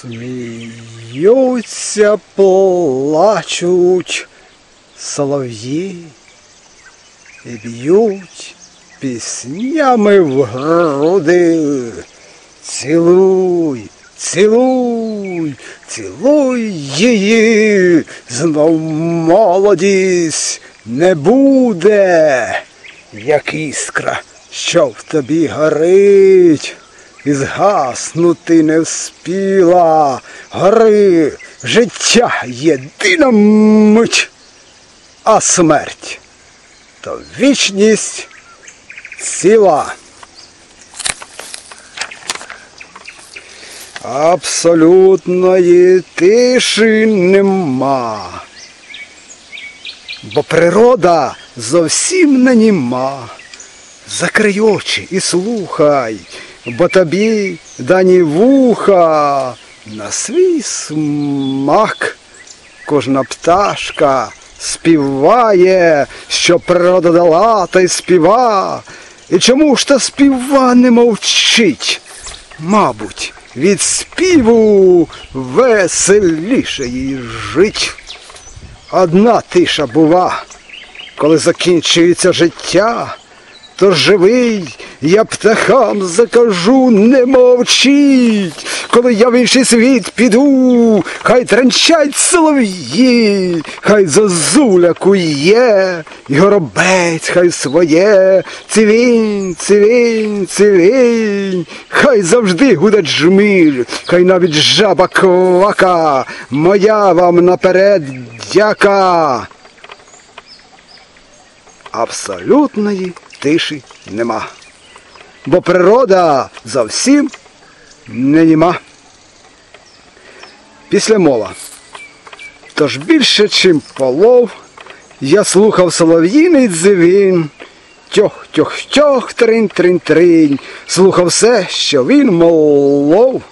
Сміються, плачуть солов'ї і б'ють піснями в груди. Цілуй, цілуй, цілуй її, знов молодість не буде, як іскра, що в тобі горить. І згаснути не вспіла, гори життя єдина мить, а смерть то вічність ціла. Абсолютної тиші нема, бо природа зовсім не німа. Закрий очі і слухай, бо тобі дані вуха на свій смак. Кожна пташка співає, що природа дала, та й співа. І чому ж та співа не мовчить? Мабуть, від співу веселіше їй жить. Одна тиша бува, коли закінчується життя, то живий, я птахам закажу, не мовчіть, коли я в інший світ піду, хай тренчать солов'ї, хай зозуля кує, і горобець хай своє, цивінь, цивінь, цивінь, хай завжди гуде джміль, хай навіть жаба квака, моя вам наперед дяка. Абсолютної тиші нема. Бо природа зовсім не німа. Після мова. Тож більше, чим полов, я слухав солов'їний дзвін. Тьох, тьох, тьох, тринь, тринь, тринь. Слухав все, що він молов.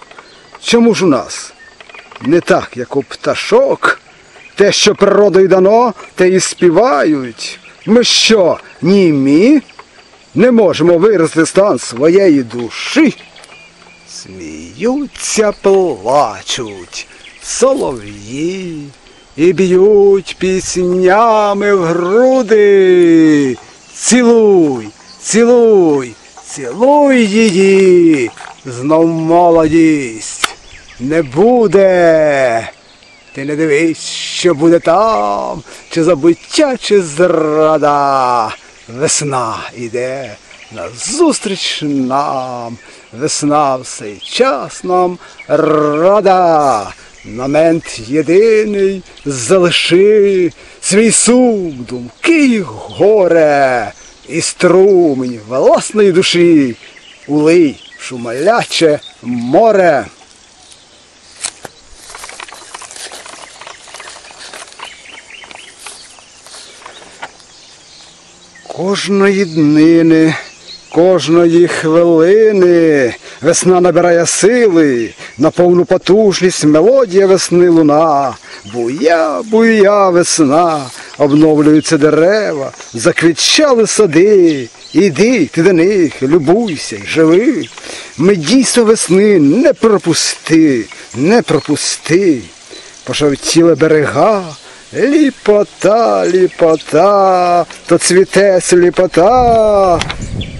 Чому ж у нас? Не так, як у пташок. Те, що природою дано, те і співають. Ми що, німі? Не можемо виразити стан своєї душі. Сміються, плачуть солов'ї і б'ють піснями в груди. Цілуй, цілуй, цілуй її, знов молодість не буде. Ти не дивись, що буде там, чи забуття, чи зрада. Весна іде назустріч нам, весна в час нам рада. На мент єдиний залиши свій сум, думки горе, і струмень власної душі улий шумаляче море. Кожної днини, кожної хвилини весна набирає сили, на повну потужність мелодія весни луна, буя, буя весна, обновлюються дерева, заквітчали сади. Іди ти до них, любуйся живи. Ми дійсно весни не пропусти, не пропусти. Пошовтіли берега. Ліпота, ліпота, то цвіте сліпота,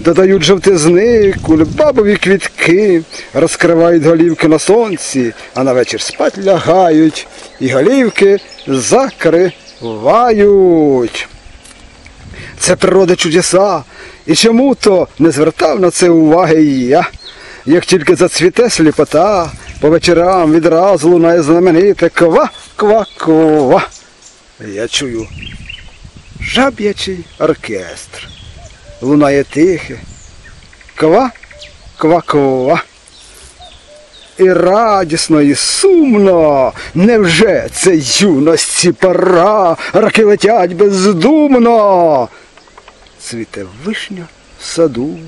додають жовтизни, кульбабові квітки, розкривають голівки на сонці, а на вечір спать лягають і голівки закривають. Це природа чудеса, і чому то не звертав на це уваги і я. Як тільки зацвіте сліпота, по вечорам відразу лунає знамените ква-ква-ква. Я чую жаб'ячий оркестр. Лунає тихе. Ква, ква, ква. І радісно, і сумно. Невже це юності пора? Раки летять бездумно. Цвіте вишня в саду.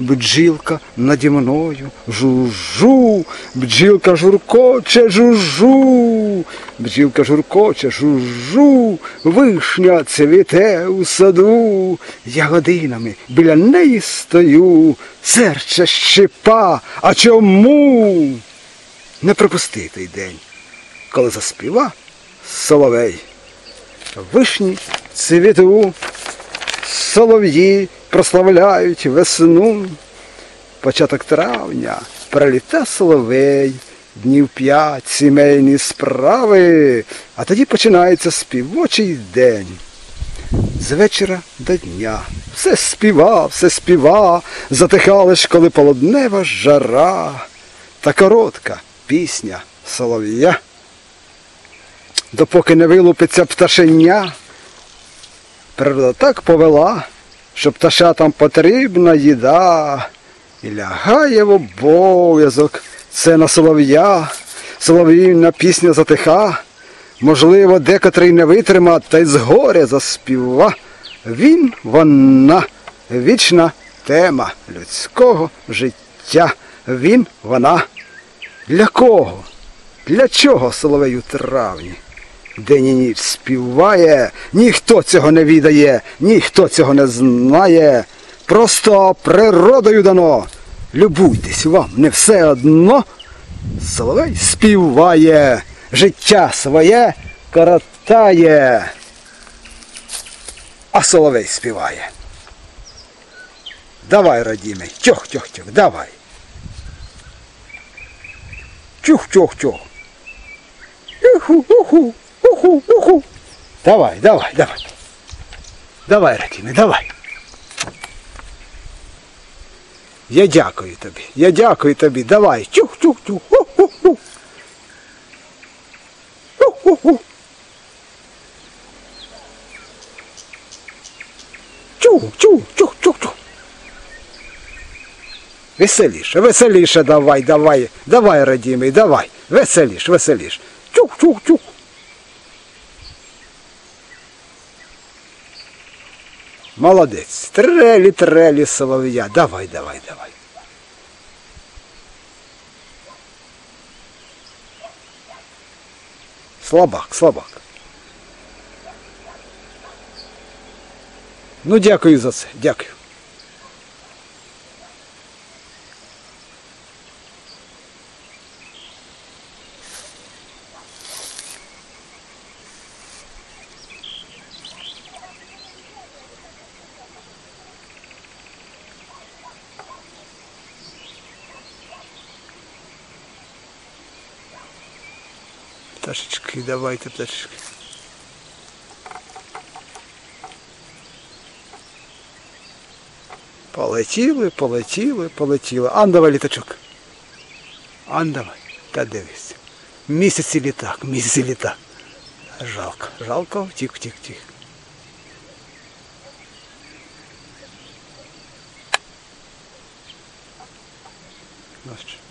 Бджілка наді мною. Жужу, бджілка журкоче жужу, бджілка журкоче жужу, вишня цвіте у саду, я годинами біля неї стою, серце щепа, а чому? не пропусти той день, коли заспіва соловей. Вишні цвіту, солов'ї прославляють весну. Початок травня. Приліта соловей, днів п'ять сімейні справи, а тоді починається співочий день. З вечора до дня. Все співа, все співа, затихала ж, коли полуднева жара, та коротка пісня солов'я. Допоки не вилупиться пташеня, природа так повела, що пташатам потрібна їда. І лягає в обов'язок це на солов'я, солов'їна пісня затиха. Можливо, декотрий не витрима, та й згоря заспіва. Він, вона, вічна тема людського життя. Він, вона. Для кого? Для чого соловей у травні? День і ніч співає, ніхто цього не відає, ніхто цього не знає. Просто природою дано. Любуйтесь вам не все одно. Соловей співає, життя своє коротає. А соловей співає. Давай, родімий, тьох-тьох-тьох, давай. Чух-чух-чух. Уху, уху, уху. Давай, давай, давай. Давай, родімий, давай. Я дякую тобі. Я дякую тобі. Давай. Чух-чух-чух. Ху-ху-ху. Ху-ху-ху. Чух, чух, чух, чух, чух. Веселіше, веселіше давай, давай. Давай, родимий, давай. Веселіш, веселіш. Чух, Молодець. Трелі, трелі, солов'я. Давай, давай, давай. Слабак, слабак. Ну, дякую за це. Дякую. Пташечки, давайте, пташечки. Полетіли, полетіли, полетіли. Ан давай літачок. Ан давай. Та дивись. Місяці літак, місяці літак. Жалко, жалко, втік, втік, втік. Ну що?